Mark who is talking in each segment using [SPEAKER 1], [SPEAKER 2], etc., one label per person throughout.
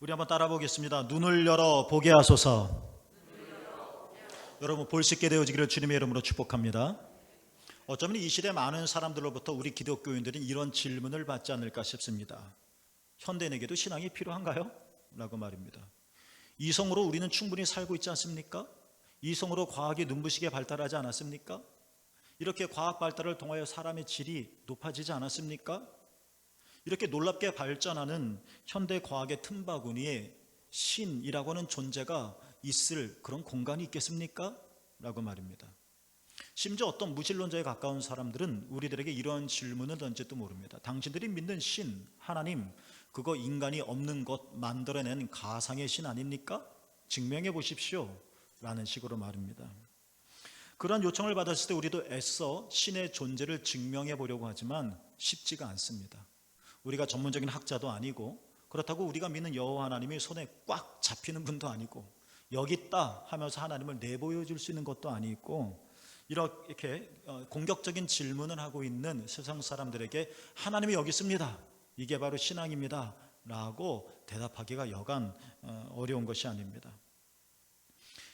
[SPEAKER 1] 우리 한번 따라 보겠습니다. 눈을 열어 보게 하소서. 여러분 볼 수 있게 되어지기를 주님의 이름으로 축복합니다. 어쩌면 이 시대 많은 사람들로부터 우리 기독교인들은 이런 질문을 받지 않을까 싶습니다. 현대인에게도 신앙이 필요한가요? 라고 말입니다. 이성으로 우리는 충분히 살고 있지 않습니까? 이성으로 과학이 눈부시게 발달하지 않았습니까? 이렇게 과학 발달을 통하여 사람의 질이 높아지지 않았습니까? 이렇게 놀랍게 발전하는 현대 과학의 틈바구니에 신이라고 하는 존재가 있을 그런 공간이 있겠습니까? 라고 말입니다. 심지어 어떤 무신론자에 가까운 사람들은 우리들에게 이런 질문을 던질지도 모릅니다. 당신들이 믿는 신, 하나님, 그거 인간이 없는 것 만들어낸 가상의 신 아닙니까? 증명해 보십시오. 라는 식으로 말입니다. 그런 요청을 받았을 때 우리도 애써 신의 존재를 증명해 보려고 하지만 쉽지가 않습니다. 우리가 전문적인 학자도 아니고 그렇다고 우리가 믿는 여호와 하나님이 손에 꽉 잡히는 분도 아니고 여기 있다 하면서 하나님을 내보여 줄 수 있는 것도 아니고 이렇게 어, 공격적인 질문을 하고 있는 세상 사람들에게 하나님이 여기 있습니다. 이게 바로 신앙입니다. 라고 대답하기가 여간 어, 어려운 것이 아닙니다.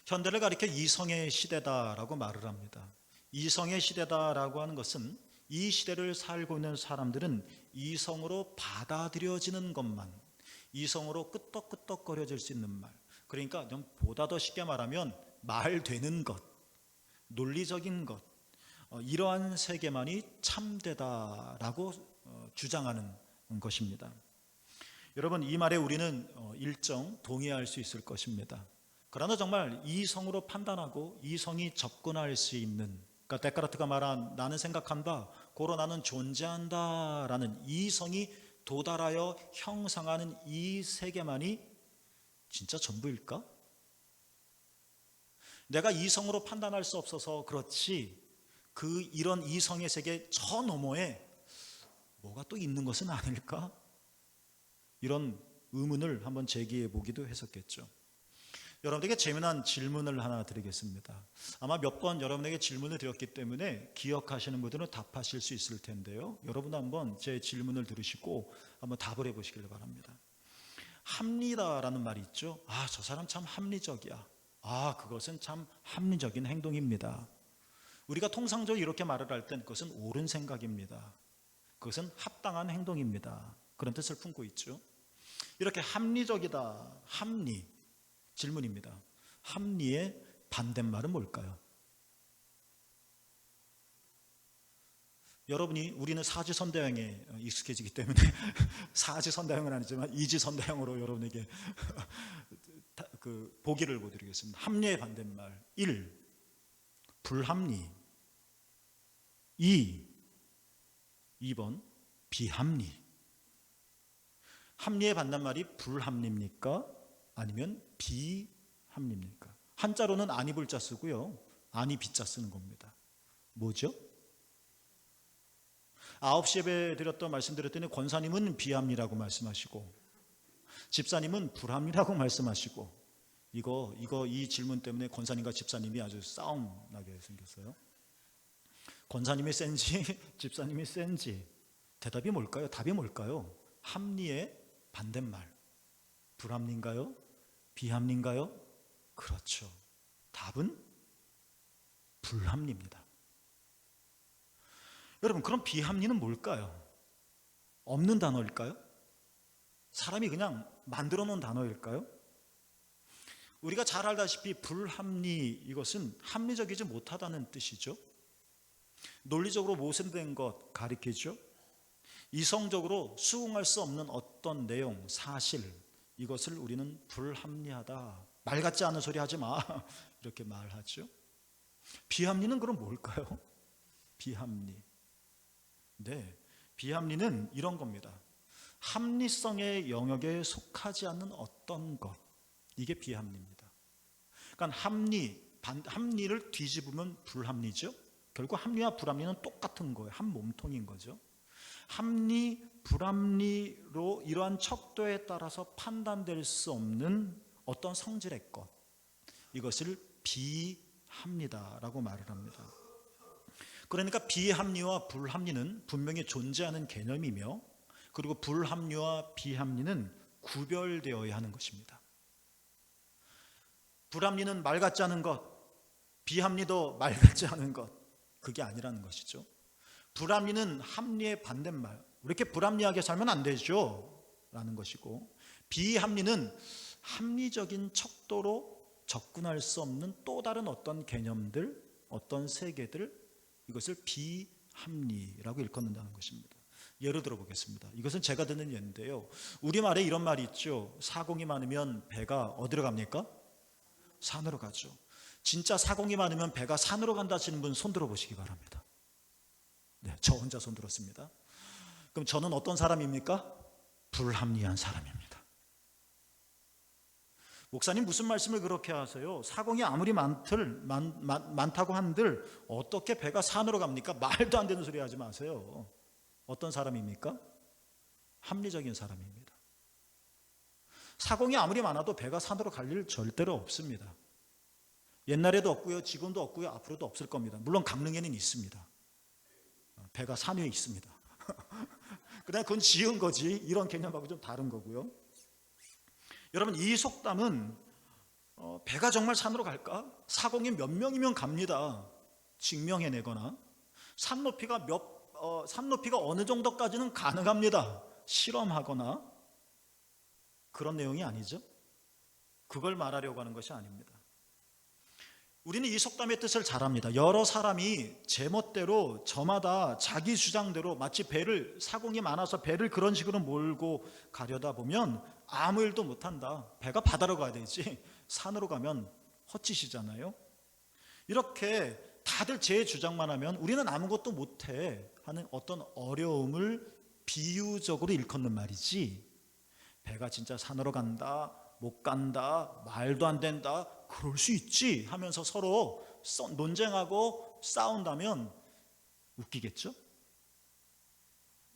[SPEAKER 1] 현대를 가리켜 이성의 시대다라고 말을 합니다. 이성의 시대다라고 하는 것은 이 시대를 살고 있는 사람들은 이성으로 받아들여지는 것만, 이성으로 끄떡끄떡거려질 수 있는 말. 그러니까 좀 보다 더 쉽게 말하면 말 되는 것, 논리적인 것, 어, 이러한 세계만이 참되다라고 어, 주장하는 것입니다. 여러분 이 말에 우리는 어, 일정 동의할 수 있을 것입니다. 그러나 정말 이성으로 판단하고 이성이 접근할 수 있는 그러니까 데카르트가 말한 나는 생각한다, 고로 나는 존재한다라는 이성이 도달하여 형성하는 이 세계만이 진짜 전부일까? 내가 이성으로 판단할 수 없어서 그렇지 그 이런 이성의 세계 저 너머에 뭐가 또 있는 것은 아닐까? 이런 의문을 한번 제기해 보기도 했었겠죠. 여러분에게 재미난 질문을 하나 드리겠습니다. 아마 몇 번 여러분에게 질문을 드렸기 때문에 기억하시는 분들은 답하실 수 있을 텐데요. 여러분 한번 제 질문을 들으시고 한번 답을 해보시길 바랍니다. 합리다라는 말이 있죠. 아, 저 사람 참 합리적이야. 아, 그것은 참 합리적인 행동입니다. 우리가 통상적으로 이렇게 말을 할 땐 그것은 옳은 생각입니다. 그것은 합당한 행동입니다. 그런 뜻을 품고 있죠. 이렇게 합리적이다, 합리. 질문입니다. 합리의 반대말은 뭘까요? 여러분이 우리는 사지선다형에 익숙해지기 때문에 사지선다형은 아니지만 이지선다형으로 여러분에게 그 보기를 보드리겠습니다. 합리의 반대말 1. 불합리 2. 2번 비합리 합리의 반대말이 불합리입니까? 아니면 비합리입니까? 한자로는 아니 불자 쓰고요. 아니 비자 쓰는 겁니다. 뭐죠? 아홉 시 예배 드렸던 말씀드렸더니 권사님은 비합리라고 말씀하시고 집사님은 불합리라고 말씀하시고 이거 이거 이 질문 때문에 권사님과 집사님이 아주 싸움 나게 생겼어요. 권사님이 센지 집사님이 센지 대답이 뭘까요? 답이 뭘까요? 합리의 반대말 불합리인가요? 비합리인가요? 그렇죠. 답은 불합리입니다. 여러분, 그럼 비합리는 뭘까요? 없는 단어일까요? 사람이 그냥 만들어 놓은 단어일까요? 우리가 잘 알다시피 불합리 이것은 합리적이지 못하다는 뜻이죠. 논리적으로 모순된 것 가리키죠. 이성적으로 수긍할 수 없는 어떤 내용, 사실 이것을 우리는 불합리하다. 말 같지 않은 소리 하지 마. 이렇게 말하죠. 비합리는 그럼 뭘까요? 비합리. 네. 비합리는 이런 겁니다. 합리성의 영역에 속하지 않는 어떤 것. 이게 비합리입니다. 그러니까 합리, 반, 합리를 뒤집으면 불합리죠. 결국 합리와 불합리는 똑같은 거예요. 한 몸통인 거죠. 합리, 불합리로 이러한 척도에 따라서 판단될 수 없는 어떤 성질의 것. 이것을 비합리다라고 말을 합니다. 그러니까 비합리와 불합리는 분명히 존재하는 개념이며 그리고 불합리와 비합리는 구별되어야 하는 것입니다. 불합리는 말 같지 않은 것, 비합리도 말 같지 않은 것, 그게 아니라는 것이죠. 불합리는 합리의 반대말. 이렇게 불합리하게 살면 안 되죠. 라는 것이고, 비합리는 합리적인 척도로 접근할 수 없는 또 다른 어떤 개념들, 어떤 세계들, 이것을 비합리라고 일컫는다는 것입니다. 예를 들어 보겠습니다. 이것은 제가 듣는 예인데요. 우리말에 이런 말이 있죠. 사공이 많으면 배가 어디로 갑니까? 산으로 가죠. 진짜 사공이 많으면 배가 산으로 간다 하시는 분 손 들어 보시기 바랍니다. 네, 저 혼자 손 들었습니다. 그럼 저는 어떤 사람입니까? 불합리한 사람입니다. 목사님 무슨 말씀을 그렇게 하세요? 사공이 아무리 많들 많, 많, 많다고 한들 어떻게 배가 산으로 갑니까? 말도 안 되는 소리 하지 마세요. 어떤 사람입니까? 합리적인 사람입니다. 사공이 아무리 많아도 배가 산으로 갈 일 절대로 없습니다. 옛날에도 없고요, 지금도 없고요, 앞으로도 없을 겁니다. 물론 강릉에는 있습니다. 배가 산 위에 있습니다. 그냥 그건 지은 거지 이런 개념하고 좀 다른 거고요. 여러분 이 속담은 어, 배가 정말 산으로 갈까? 사공이 몇 명이면 갑니다. 증명해내거나 산 높이가 몇 어, 산 높이가 어느 정도까지는 가능합니다. 실험하거나 그런 내용이 아니죠. 그걸 말하려고 하는 것이 아닙니다. 우리는 이 속담의 뜻을 잘 압니다. 여러 사람이 제멋대로 저마다 자기 주장대로 마치 배를 사공이 많아서 배를 그런 식으로 몰고 가려다 보면 아무 일도 못 한다. 배가 바다로 가야 되지. 산으로 가면 헛짓이잖아요. 이렇게 다들 제 주장만 하면 우리는 아무것도 못 해 하는 어떤 어려움을 비유적으로 일컫는 말이지. 배가 진짜 산으로 간다, 못 간다, 말도 안 된다, 그럴 수 있지 하면서 서로 논쟁하고 싸운다면 웃기겠죠?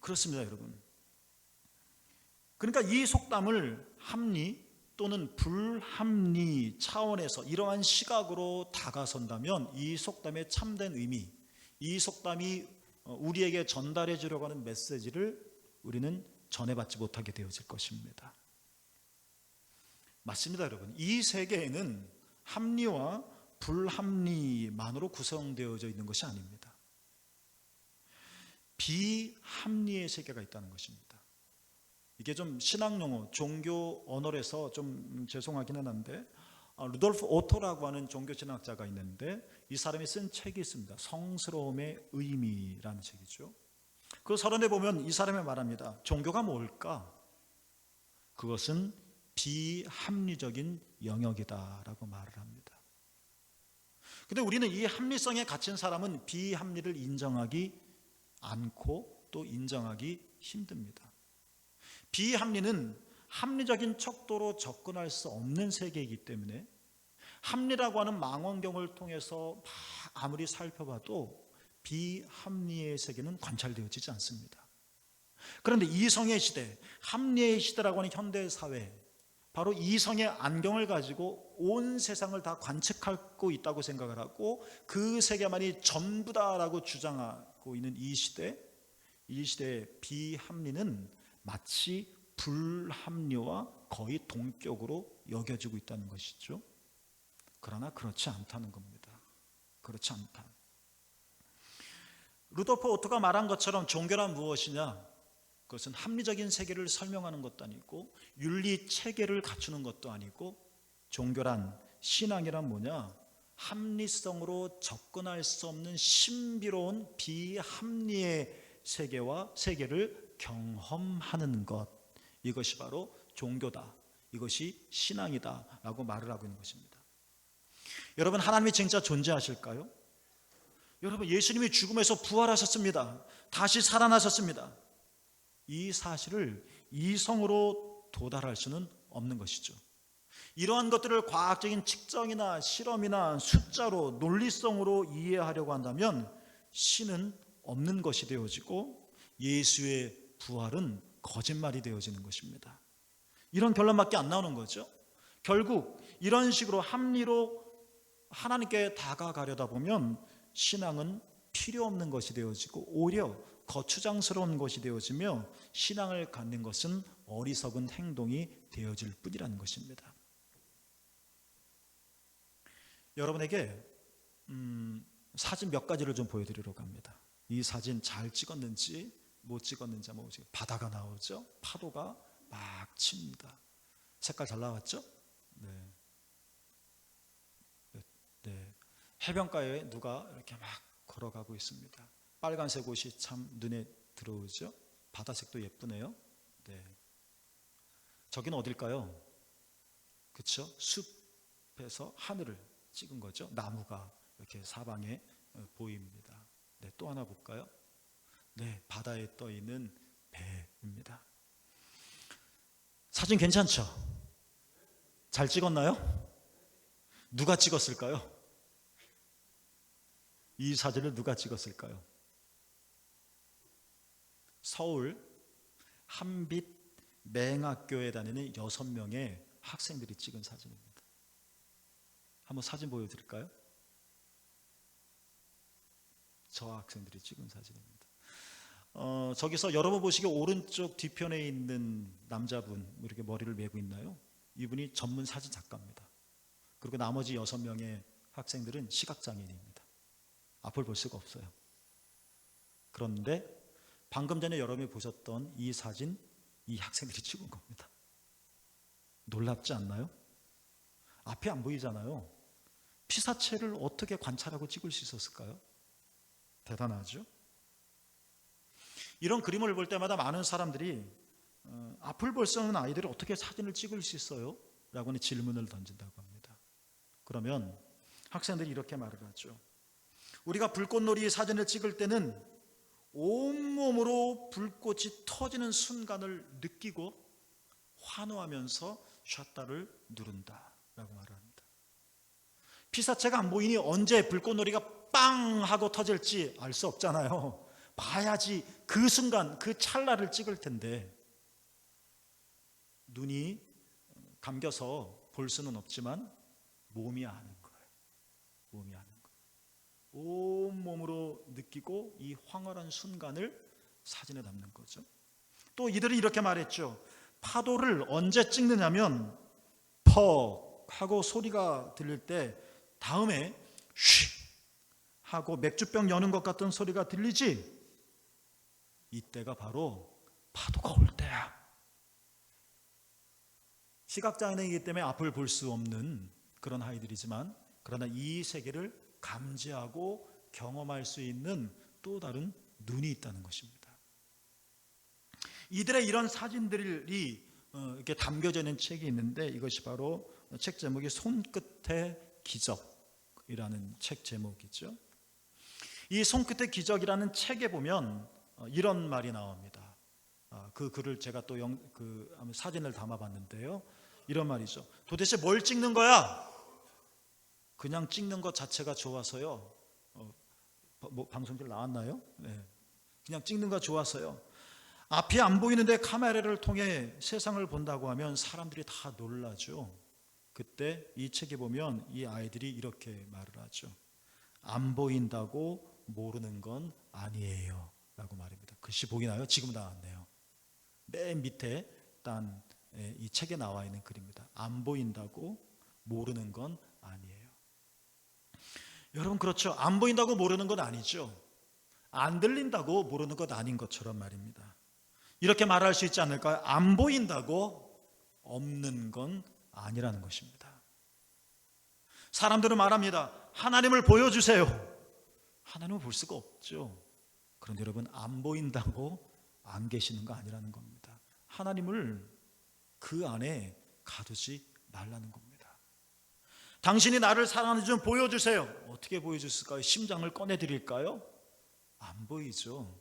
[SPEAKER 1] 그렇습니다, 여러분. 그러니까 이 속담을 합리 또는 불합리 차원에서 이러한 시각으로 다가선다면 이 속담의 참된 의미, 이 속담이 우리에게 전달해 주려고 하는 메시지를 우리는 전해받지 못하게 되어질 것입니다. 맞습니다, 여러분. 이 세계에는 합리와 불합리만으로 구성되어져 있는 것이 아닙니다. 비합리의 세계가 있다는 것입니다. 이게 좀 신학 용어, 종교 언어에서 좀 죄송하기는 한데 아, 루돌프 오토라고 하는 종교 신학자가 있는데 이 사람이 쓴 책이 있습니다. 성스러움의 의미라는 책이죠. 그 서론에 보면 이 사람이 말합니다. 종교가 뭘까? 그것은 비합리적인 영역이다라고 말을 합니다. 근데 우리는 이 합리성에 갇힌 사람은 비합리를 인정하기 않고 또 인정하기 힘듭니다. 비합리는 합리적인 척도로 접근할 수 없는 세계이기 때문에 합리라고 하는 망원경을 통해서 아무리 살펴봐도 비합리의 세계는 관찰되어지지 않습니다. 그런데 이성의 시대, 합리의 시대라고 하는 현대 사회, 바로 이성의 안경을 가지고 온 세상을 다 관측하고 있다고 생각을 하고 그 세계만이 전부다라고 주장하고 있는 이 시대, 이 시대의 비합리는 마치 불합리와 거의 동격으로 여겨지고 있다는 것이죠. 그러나 그렇지 않다는 겁니다. 그렇지 않다. 루도프 오토가 말한 것처럼 종교란 무엇이냐? 그것은 합리적인 세계를 설명하는 것도 아니고 윤리 체계를 갖추는 것도 아니고 종교란 신앙이란 뭐냐? 합리성으로 접근할 수 없는 신비로운 비합리의 세계와 세계를 경험하는 것. 이것이 바로 종교다. 이것이 신앙이다 라고 말을 하고 있는 것입니다. 여러분 하나님이 진짜 존재하실까요? 여러분 예수님이 죽음에서 부활하셨습니다. 다시 살아나셨습니다. 이 사실을 이성으로 도달할 수는 없는 것이죠. 이러한 것들을 과학적인 측정이나 실험이나 숫자로 논리성으로 이해하려고 한다면 신은 없는 것이 되어지고 예수의 부활은 거짓말이 되어지는 것입니다. 이런 결론밖에 안 나오는 거죠. 결국 이런 식으로 합리로 하나님께 다가가려다 보면 신앙은 필요 없는 것이 되어지고 오히려 거추장스러운 것이 되어지며 신앙을 갖는 것은 어리석은 행동이 되어질 뿐이라는 것입니다. 여러분에게 음, 사진 몇 가지를 좀 보여드리려고 합니다. 이 사진 잘 찍었는지 못 찍었는지 한번 보세요. 바다가 나오죠. 파도가 막 칩니다. 색깔 잘 나왔죠? 네. 네. 해변가에 누가 이렇게 막 걸어가고 있습니다. 빨간색 옷이 참 눈에 들어오죠? 바다색도 예쁘네요. 네. 저기는 어딜까요? 그쵸? 숲에서 하늘을 찍은 거죠. 나무가 이렇게 사방에 어, 보입니다. 네, 또 하나 볼까요? 네, 바다에 떠 있는 배입니다. 사진 괜찮죠? 잘 찍었나요? 누가 찍었을까요? 이 사진을 누가 찍었을까요? 서울 한빛 맹학교에 다니는 여섯 명의 학생들이 찍은 사진입니다. 한번 사진 보여드릴까요? 저 학생들이 찍은 사진입니다. 어, 저기서 여러분 보시기에 오른쪽 뒤편에 있는 남자분 이렇게 머리를 메고 있나요? 이분이 전문 사진 작가입니다. 그리고 나머지 여섯 명의 학생들은 시각장애인입니다. 앞을 볼 수가 없어요. 그런데 방금 전에 여러분이 보셨던 이 사진 이 학생들이 찍은 겁니다. 놀랍지 않나요? 앞이 안 보이잖아요. 피사체를 어떻게 관찰하고 찍을 수 있었을까요? 대단하죠? 이런 그림을 볼 때마다 많은 사람들이 어, 앞을 볼수 없는 아이들이 어떻게 사진을 찍을 수 있어요? 라고는 질문을 던진다고 합니다. 그러면 학생들이 이렇게 말을 하죠. 우리가 불꽃놀이 사진을 찍을 때는 온몸으로 불꽃이 터지는 순간을 느끼고 환호하면서 샷다를 누른다 라고 말을 합니다. 피사체가 안 보이니 언제 불꽃놀이가 빵 하고 터질지 알 수 없잖아요. 봐야지 그 순간 그 찰나를 찍을 텐데 눈이 감겨서 볼 수는 없지만 몸이 아는 거예요. 몸이 아는. 온 몸으로 느끼고 이 황홀한 순간을 사진에 담는 거죠. 또 이들은 이렇게 말했죠. 파도를 언제 찍느냐면 퍽 하고 소리가 들릴 때 다음에 쉿 하고 맥주병 여는 것 같은 소리가 들리지 이때가 바로 파도가 올 때야. 시각장애이기 때문에 앞을 볼 수 없는 그런 아이들이지만 그러나 이 세계를 감지하고 경험할 수 있는 또 다른 눈이 있다는 것입니다. 이들의 이런 사진들이 어, 이렇게 담겨져 있는 책이 있는데 이것이 바로 책 제목이 손끝의 기적이라는 책 제목이죠. 이 손끝의 기적이라는 책에 보면 어, 이런 말이 나옵니다. 아, 그 글을 제가 또 영, 그 사진을 담아봤는데요. 이런 말이죠. 도대체 뭘 찍는 거야? 그냥 찍는 것 자체가 좋아서요. 어, 뭐 방송들 나왔나요? 네. 그냥 찍는 거 좋아서요. 앞이 안 보이는데 카메라를 통해 세상을 본다고 하면 사람들이 다 놀라죠. 그때 이 책에 보면 이 아이들이 이렇게 말을 하죠. 안 보인다고 모르는 건 아니에요. 라고 말입니다. 글씨 보이나요? 지금 나왔네요. 맨 밑에 딴 이 책에 나와 있는 글입니다. 안 보인다고 모르는 건 아니에요. 여러분 그렇죠. 안 보인다고 모르는 건 아니죠. 안 들린다고 모르는 것 아닌 것처럼 말입니다. 이렇게 말할 수 있지 않을까요? 안 보인다고 없는 건 아니라는 것입니다. 사람들은 말합니다. 하나님을 보여주세요. 하나님을 볼 수가 없죠. 그런데 여러분 안 보인다고 안 계시는 거 아니라는 겁니다. 하나님을 그 안에 가두지 말라는 겁니다. 당신이 나를 사랑하는지 좀 보여주세요. 어떻게 보여줬을까요? 심장을 꺼내드릴까요? 안 보이죠.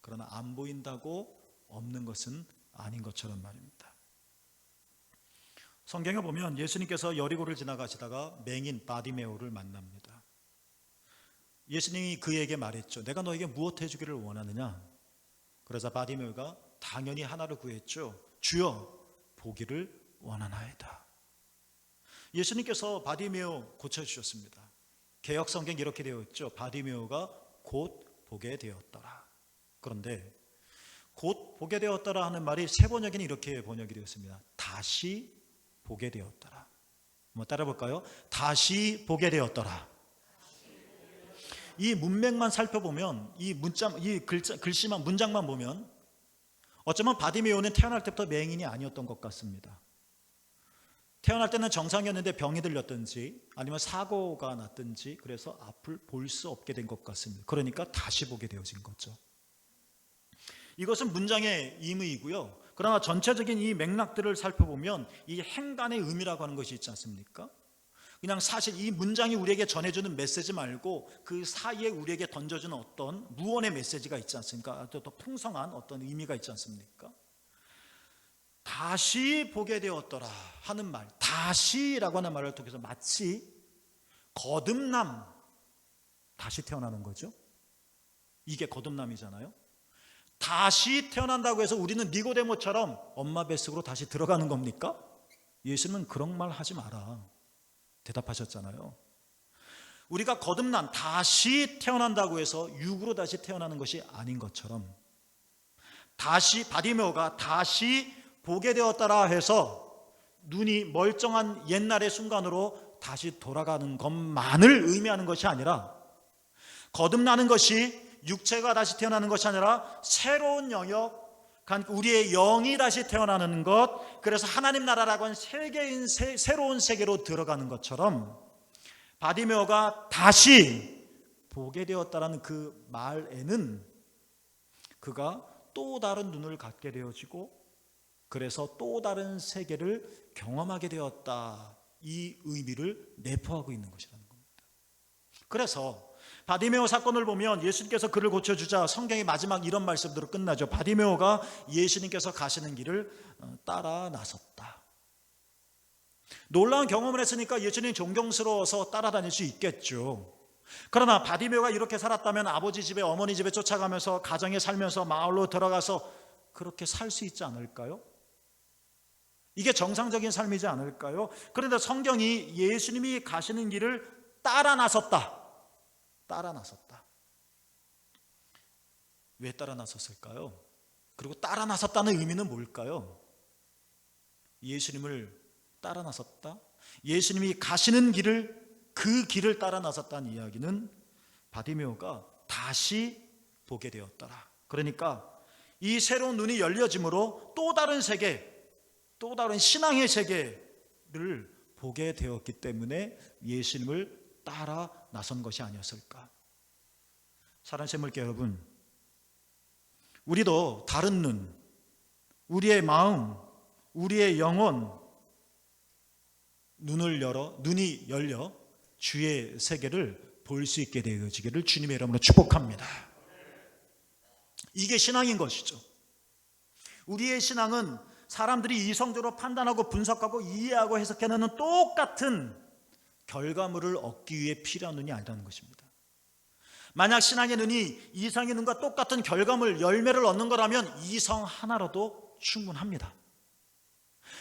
[SPEAKER 1] 그러나 안 보인다고 없는 것은 아닌 것처럼 말입니다. 성경에 보면 예수님께서 여리고를 지나가시다가 맹인 바디메오를 만납니다. 예수님이 그에게 말했죠. 내가 너에게 무엇 해주기를 원하느냐? 그러자 바디메오가 당연히 하나를 구했죠. 주여 보기를 원하나이다. 예수님께서 바디메오 고쳐주셨습니다. 개혁 성경 이렇게 되어 있죠. 바디메오가 곧 보게 되었더라. 그런데 곧 보게 되었더라 하는 말이 세 번역에는 이렇게 번역이 되었습니다. 다시 보게 되었더라. 뭐 따라 볼까요? 다시 보게 되었더라. 이 문맥만 살펴보면 이 문자 이 글자 글씨만 문장만 보면 어쩌면 바디메오는 태어날 때부터 맹인이 아니었던 것 같습니다. 태어날 때는 정상이었는데 병이 들렸든지 아니면 사고가 났든지 그래서 앞을 볼 수 없게 된 것 같습니다. 그러니까 다시 보게 되어진 거죠. 이것은 문장의 임의이고요. 그러나 전체적인 이 맥락들을 살펴보면 이 행간의 의미라고 하는 것이 있지 않습니까? 그냥 사실 이 문장이 우리에게 전해주는 메시지 말고 그 사이에 우리에게 던져주는 어떤 무언의 메시지가 있지 않습니까? 또, 더 풍성한 어떤 의미가 있지 않습니까? 다시 보게 되었더라 하는 말, 다시라고 하는 말을 통해서 마치 거듭남, 다시 태어나는 거죠. 이게 거듭남이잖아요. 다시 태어난다고 해서 우리는 니고데모처럼 엄마 뱃속으로 다시 들어가는 겁니까? 예수는 그런 말 하지 마라. 대답하셨잖아요. 우리가 거듭난 다시 태어난다고 해서 육으로 다시 태어나는 것이 아닌 것처럼 다시 바디메오가 다시 보게 되었다라 해서 눈이 멀쩡한 옛날의 순간으로 다시 돌아가는 것만을 의미하는 것이 아니라 거듭나는 것이 육체가 다시 태어나는 것이 아니라 새로운 영역 우리의 영이 다시 태어나는 것 그래서 하나님 나라라고 하는 세계인 새, 새로운 세계로 들어가는 것처럼 바디메오가 다시 보게 되었다라는 그 말에는 그가 또 다른 눈을 갖게 되어지고 그래서 또 다른 세계를 경험하게 되었다 이 의미를 내포하고 있는 것이라는 겁니다. 그래서 바디메오 사건을 보면 예수님께서 그를 고쳐주자 성경의 마지막 이런 말씀대로 끝나죠. 바디메오가 예수님께서 가시는 길을 어, 따라 나섰다. 놀라운 경험을 했으니까 예수님 존경스러워서 따라다닐 수 있겠죠. 그러나 바디메오가 이렇게 살았다면 아버지 집에 어머니 집에 쫓아가면서 가정에 살면서 마을로 들어가서 그렇게 살 수 있지 않을까요? 이게 정상적인 삶이지 않을까요? 그런데 성경이 예수님이 가시는 길을 따라 나섰다. 따라 나섰다. 왜 따라 나섰을까요? 그리고 따라 나섰다는 의미는 뭘까요? 예수님을 따라 나섰다. 예수님이 가시는 길을 그 길을 따라 나섰다는 이야기는 바디메오가 다시 보게 되었더라. 그러니까 이 새로운 눈이 열려짐으로 또 다른 세계, 또 다른 신앙의 세계를 보게 되었기 때문에 예수님을 따라 나선 것이 아니었을까? 사랑하는 물개 여러분, 우리도 다른 눈, 우리의 마음, 우리의 영혼, 눈을 열어, 눈이 열려 주의 세계를 볼 수 있게 되어지기를 주님의 이름으로 축복합니다. 이게 신앙인 것이죠. 우리의 신앙은 사람들이 이성적으로 판단하고 분석하고 이해하고 해석해내는 똑같은 결과물을 얻기 위해 필요한 눈이 아니라는 것입니다. 만약 신앙의 눈이 이성의 눈과 똑같은 결과물, 열매를 얻는 거라면 이성 하나로도 충분합니다.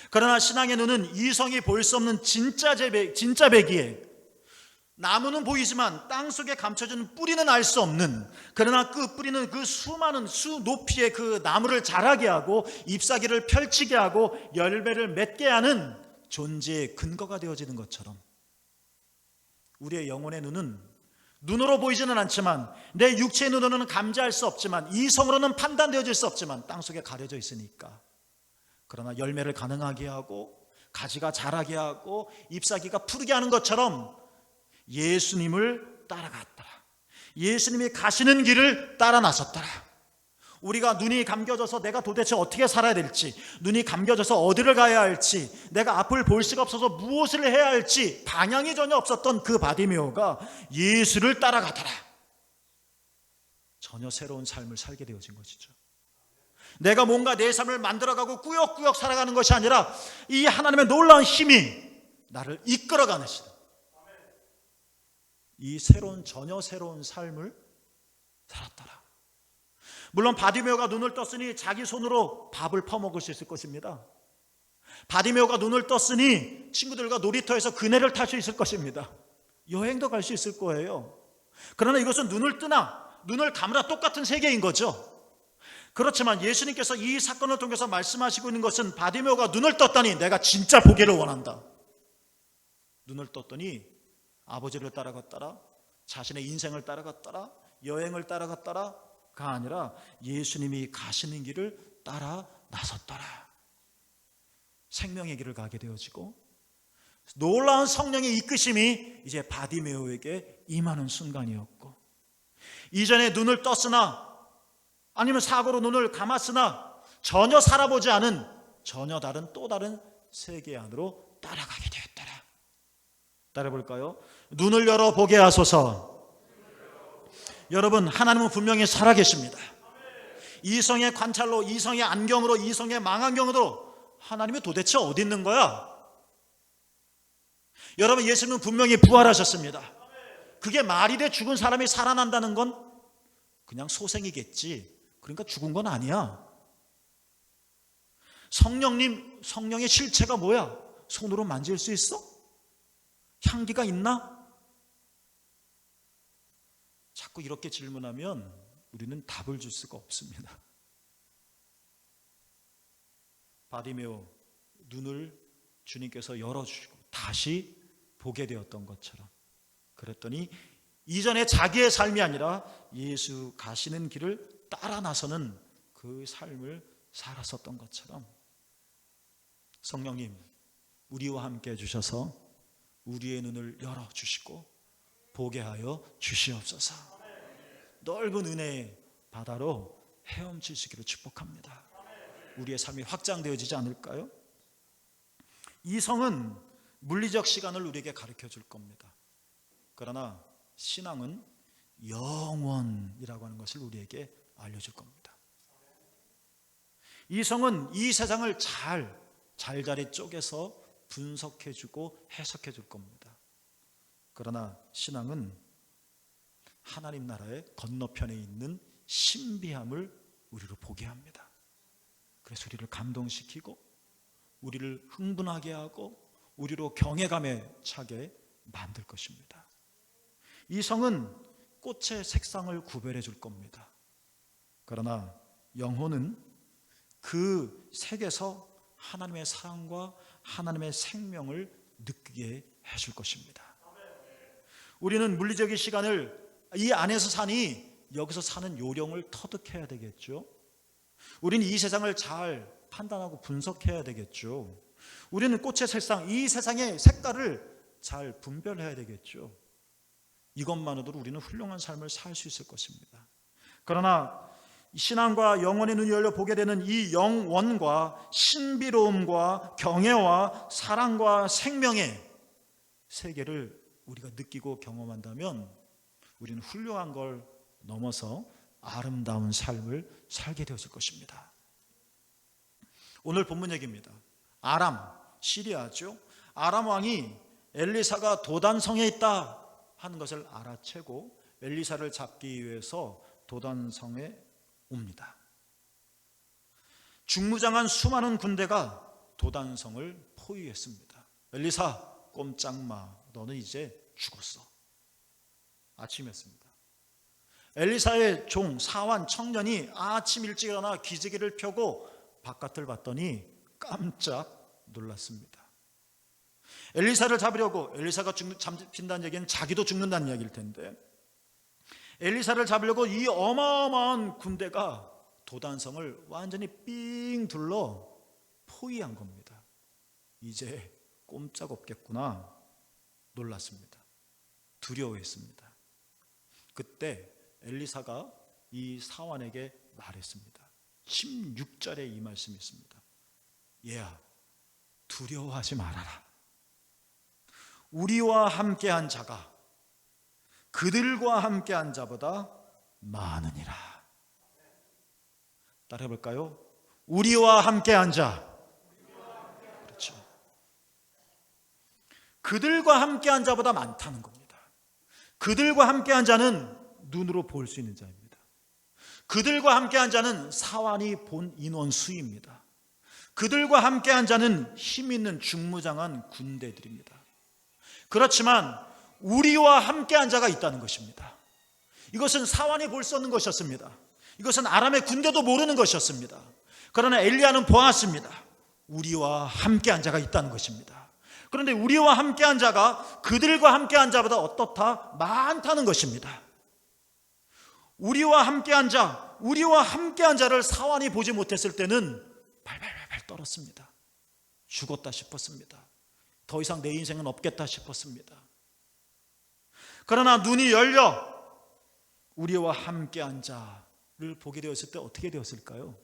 [SPEAKER 1] 그러나 신앙의 눈은 이성이 볼 수 없는 진짜 재배, 진짜 배기에 나무는 보이지만 땅 속에 감춰진 뿌리는 알 수 없는 그러나 그 뿌리는 그 수많은 수 높이의 그 나무를 자라게 하고 잎사귀를 펼치게 하고 열매를 맺게 하는 존재의 근거가 되어지는 것처럼 우리의 영혼의 눈은 눈으로 보이지는 않지만 내 육체의 눈으로는 감지할 수 없지만 이성으로는 판단되어질 수 없지만 땅 속에 가려져 있으니까. 그러나 열매를 가능하게 하고 가지가 자라게 하고 잎사귀가 푸르게 하는 것처럼 예수님을 따라갔더라. 예수님이 가시는 길을 따라 나섰더라. 우리가 눈이 감겨져서 내가 도대체 어떻게 살아야 될지, 눈이 감겨져서 어디를 가야 할지, 내가 앞을 볼 수가 없어서 무엇을 해야 할지 방향이 전혀 없었던 그 바디메오가 예수를 따라가더라. 전혀 새로운 삶을 살게 되어진 것이죠. 내가 뭔가 내 삶을 만들어가고 꾸역꾸역 살아가는 것이 아니라 이 하나님의 놀라운 힘이 나를 이끌어가는 시다. 이 새로운 전혀 새로운 삶을 살았더라. 물론 바디메오가 눈을 떴으니 자기 손으로 밥을 퍼먹을 수 있을 것입니다. 바디메오가 눈을 떴으니 친구들과 놀이터에서 그네를 탈 수 있을 것입니다. 여행도 갈 수 있을 거예요. 그러나 이것은 눈을 뜨나 눈을 감으나 똑같은 세계인 거죠. 그렇지만 예수님께서 이 사건을 통해서 말씀하시고 있는 것은 바디메오가 눈을 떴더니 내가 진짜 보기를 원한다. 눈을 떴더니 아버지를 따라갔더라. 자신의 인생을 따라갔더라. 여행을 따라갔더라가 아니라 예수님이 가시는 길을 따라 나섰더라. 생명의 길을 가게 되어지고 놀라운 성령의 이끄심이 이제 바디메오에게 임하는 순간이었고 이전에 눈을 떴으나 아니면 사고로 눈을 감았으나 전혀 살아보지 않은 전혀 다른 또 다른 세계 안으로 따라가게 되었더라. 따라 볼까요? 눈을 열어 보게 하소서. 여러분 하나님은 분명히 살아계십니다. 이성의 관찰로 이성의 안경으로 이성의 망안경으로 하나님이 도대체 어디 있는 거야? 여러분 예수님은 분명히 부활하셨습니다. 그게 말이 돼 죽은 사람이 살아난다는 건 그냥 소생이겠지. 그러니까 죽은 건 아니야. 성령님, 성령의 실체가 뭐야? 손으로 만질 수 있어? 향기가 있나? 자꾸 이렇게 질문하면 우리는 답을 줄 수가 없습니다. 바디메오 눈을 주님께서 열어주시고 다시 보게 되었던 것처럼 그랬더니 이전에 자기의 삶이 아니라 예수 가시는 길을 따라 나서는 그 삶을 살았었던 것처럼 성령님 우리와 함께 해주셔서 우리의 눈을 열어 주시고 보게 하여 주시옵소서 넓은 은혜의 바다로 헤엄치시기를 축복합니다 우리의 삶이 확장되어지지 않을까요? 이 성은 물리적 시간을 우리에게 가르쳐 줄 겁니다 그러나 신앙은 영원이라고 하는 것을 우리에게 알려줄 겁니다. 이 성은 이 세상을 잘, 잘잘이 쪼개서 분석해주고 해석해줄 겁니다. 그러나 신앙은 하나님 나라의 건너편에 있는 신비함을 우리로 보게 합니다. 그래서 우리를 감동시키고, 우리를 흥분하게 하고, 우리로 경외감에 차게 만들 것입니다. 이 성은 꽃의 색상을 구별해 줄 겁니다. 그러나 영혼은 그 색에서 하나님의 사랑과 하나님의 생명을 느끼게 해줄 것입니다. 우리는 물리적인 시간을 이 안에서 사니 여기서 사는 요령을 터득해야 되겠죠. 우리는 이 세상을 잘 판단하고 분석해야 되겠죠. 우리는 꽃의 색상, 이 세상의 색깔을 잘 분별해야 되겠죠. 이것만으로도 우리는 훌륭한 삶을 살 수 있을 것입니다. 그러나 신앙과 영혼의 눈이 열려 보게 되는 이 영원과 신비로움과 경애와 사랑과 생명의 세계를 우리가 느끼고 경험한다면 우리는 훌륭한 걸 넘어서 아름다운 삶을 살게 되었을 것입니다. 오늘 본문 얘기입니다. 아람, 시리아죠. 아람 왕이 엘리사가 도단성에 있다 하는 것을 알아채고 엘리사를 잡기 위해서 도단성에 옵니다. 중무장한 수많은 군대가 도단성을 포위했습니다. 엘리사 꼼짝마 너는 이제 죽었어. 아침이었습니다. 엘리사의 종 사환 청년이 아침 일찍 일어나 기지개를 펴고 바깥을 봤더니 깜짝 놀랐습니다. 엘리사를 잡으려고 엘리사가 죽는, 잡힌다는 얘기는 자기도 죽는다는 이야기일 텐데 엘리사를 잡으려고 이 어마어마한 군대가 도단성을 완전히 삥 둘러 포위한 겁니다. 이제 꼼짝 없겠구나 놀랐습니다. 두려워했습니다. 그때 엘리사가 이 사환에게 말했습니다. 16절에 이 말씀이 있습니다. 얘야 두려워하지 말아라. 우리와 함께한 자가 그들과 함께 한 자보다 많으니라. 따라해 볼까요? 우리와 함께 한 자. 그렇죠. 그들과 함께 한 자보다 많다는 겁니다. 그들과 함께 한 자는 눈으로 볼 수 있는 자입니다. 그들과 함께 한 자는 사환이 본 인원 수입니다. 그들과 함께 한 자는 힘 있는 중무장한 군대들입니다. 그렇지만 우리와 함께한 자가 있다는 것입니다. 이것은 사환이 볼 수 없는 것이었습니다. 이것은 아람의 군대도 모르는 것이었습니다. 그러나 엘리야는 보았습니다. 우리와 함께한 자가 있다는 것입니다. 그런데 우리와 함께한 자가 그들과 함께한 자보다 어떻다? 많다는 것입니다. 우리와 함께한 자, 우리와 함께한 자를 사완이 보지 못했을 때는 발발발발 떨었습니다. 죽었다 싶었습니다. 더 이상 내 인생은 없겠다 싶었습니다. 그러나 눈이 열려 우리와 함께한 자를 보게 되었을 때 어떻게 되었을까요?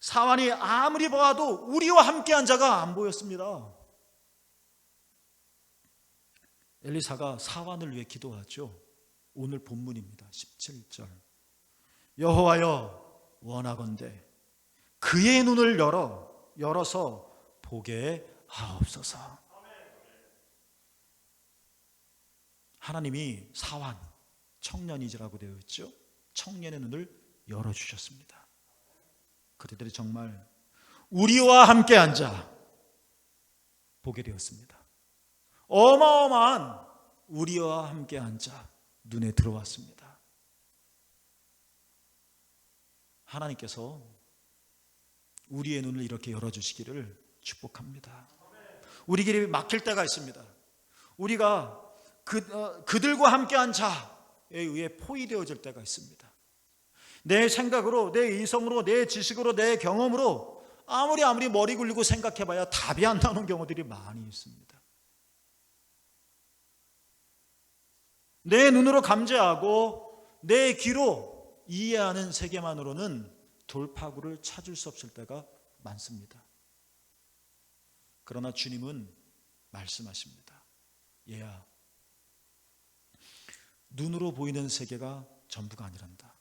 [SPEAKER 1] 사완이 아무리 봐도 우리와 함께한 자가 안 보였습니다. 엘리사가 사완을 위해 기도하죠. 오늘 본문입니다. 17절. 여호와여 원하건대 그의 눈을 열어 열어서 보게 하옵소서. 하나님이 사완 청년이지라고 되어 있죠. 청년의 눈을 열어 주셨습니다. 그들이 정말 우리와 함께 앉아 보게 되었습니다. 어마어마한 우리와 함께 앉아 눈에 들어왔습니다. 하나님께서 우리의 눈을 이렇게 열어주시기를 축복합니다. 우리 길이 막힐 때가 있습니다. 우리가 그, 어, 그들과 함께한 자에 의해 포위되어질 때가 있습니다. 내 생각으로, 내 이성으로, 내 지식으로, 내 경험으로 아무리 아무리 머리 굴리고 생각해봐야 답이 안 나오는 경우들이 많이 있습니다. 내 눈으로 감지하고 내 귀로 이해하는 세계만으로는 돌파구를 찾을 수 없을 때가 많습니다. 그러나 주님은 말씀하십니다. 얘야, 눈으로 보이는 세계가 전부가 아니란다.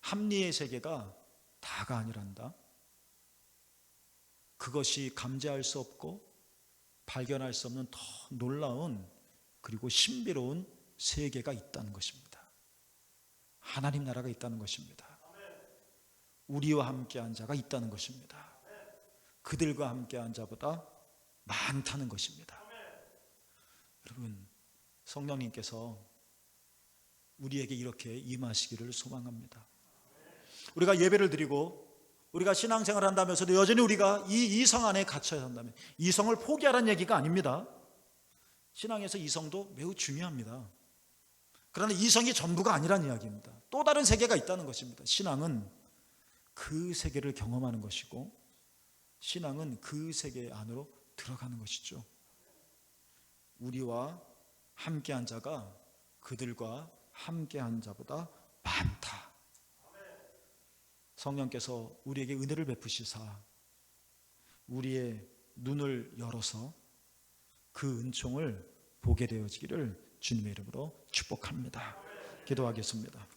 [SPEAKER 1] 합리의 세계가 다가 아니란다. 그것이 감지할 수 없고 발견할 수 없는 더 놀라운 그리고 신비로운 세계가 있다는 것입니다. 하나님 나라가 있다는 것입니다. 우리와 함께한 자가 있다는 것입니다. 그들과 함께한 자보다 많다는 것입니다. 여러분, 성령님께서 우리에게 이렇게 임하시기를 소망합니다. 우리가 예배를 드리고 우리가 신앙생활을 한다면서도 여전히 우리가 이 이성 안에 갇혀야 한다면 이성을 포기하라는 얘기가 아닙니다. 신앙에서 이성도 매우 중요합니다. 그러나 이성이 전부가 아니란 이야기입니다. 또 다른 세계가 있다는 것입니다. 신앙은 그 세계를 경험하는 것이고 신앙은 그 세계 안으로 들어가는 것이죠. 우리와 함께한 자가 그들과 함께한 자보다 많다. 성령께서 우리에게 은혜를 베푸시사 우리의 눈을 열어서 그 은총을 보게 되어지기를 주님의 이름으로 축복합니다. 기도하겠습니다.